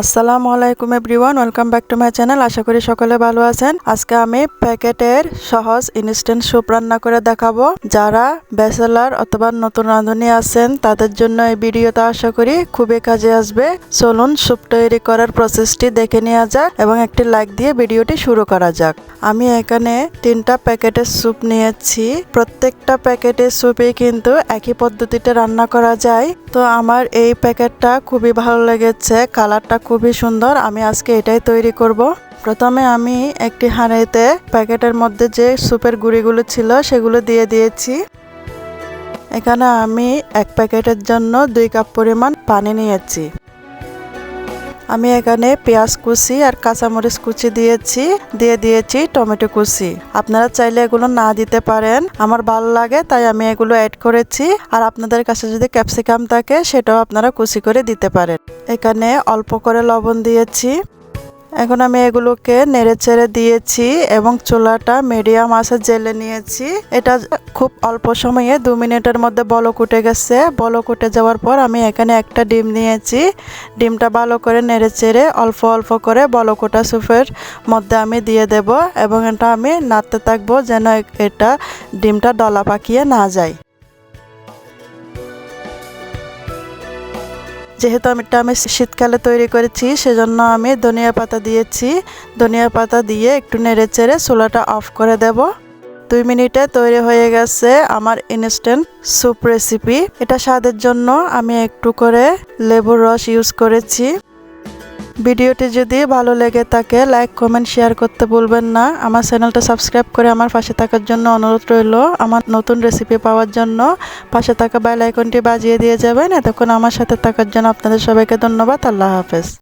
আসসালামু আলাইকুম everyone, welcome back to my channel. আশা করি সকলে ভালো আছেন। আজকে আমি প্যাকেটের সহজ ইনস্ট্যান্ট স্যুপ রান্না করে দেখাবো। যারা ব্যাচেলার অথবা নতুন রাঁধুনি আছেন, তাদের জন্য এই ভিডিওটা আশা করি খুবই কাজে আসবে। চলুন স্যুপ তৈরি করার প্রসেসটি দেখে নেওয়া যাক এবং একটি লাইক দিয়ে ভিডিওটি শুরু করা যাক। আমি এখানে তিনটা প্যাকেটের স্যুপ নিয়েছি। প্রত্যেকটা প্যাকেটের স্যুপে কিন্তু একই পদ্ধতিতে রান্না করা যায়। তো আমার এই প্যাকেটটা খুবই ভালো লেগেছে। কালারটা খুবই সুন্দর। আমি আজকে এটাই তৈরি করব। প্রথমে আমি একটি হাঁড়িতে প্যাকেটের মধ্যে যে সুপের গুঁড়িগুলো ছিল সেগুলো দিয়ে দিয়েছি। এখানে আমি এক প্যাকেটের জন্য দুই কাপ পরিমাণ পানি নিয়েছি। আমি এখানে পেঁয়াজ কুচি আর কাঁচামরিচ কুচি দিয়েছি, দিয়ে দিয়েছি টমেটো কুচি। আপনারা চাইলে এগুলো না দিতে পারেন। আমার ভালো লাগে, তাই আমি এগুলো অ্যাড করেছি। আর আপনাদের কাছে যদি ক্যাপসিকাম থাকে, সেটাও আপনারা কুচি করে দিতে পারেন। এখানে অল্প করে লবণ দিয়েছি। এখন আমি এগুলোকে নেড়ে চেড়ে দিয়েছি এবং চুলাটা মিডিয়াম আসে জেলে নিয়েছি। এটা খুব অল্প সময়ে দু মিনিটের মধ্যে বলক উঠে গেছে। বলক উঠে যাওয়ার পর আমি এখানে একটা ডিম নিয়েছি। ডিমটা ভালো করে নেড়ে চেড়ে অল্প অল্প করে বলক ওঠা স্যুপের মধ্যে আমি দিয়ে দেব এবং এটা আমি নাড়তে থাকব যেন এটা ডিমটা ডলা পাকিয়ে না যায়। যেহেতু আমি এটা আমি শীতকালে তৈরি করেছি, সেজন্য আমি ধনিয়া পাতা দিয়েছি। ধনিয়া পাতা দিয়ে একটু নেড়ে চেড়ে চুলাটা অফ করে দেব। দুই মিনিটে তৈরি হয়ে গেছে আমার ইনস্ট্যান্ট স্যুপ রেসিপি এটা স্বাদের জন্য আমি একটু করে লেবুর রস ইউজ করেছি। ভিডিওটি যদি ভালো লেগে থাকে লাইক কমেন্ট শেয়ার করতে ভুলবেন না। আমার চ্যানেলটা সাবস্ক্রাইব করে আমার পাশে থাকার জন্য অনুরোধ রইল। আমার নতুন রেসিপি পাওয়ার জন্য পাশে থাকা বেল বাজিয়ে দিয়ে যাবেন। এতক্ষণ আমার সাথে থাকার জন্য আপনাদের সবাইকে ধন্যবাদ। আল্লাহ হাফেজ।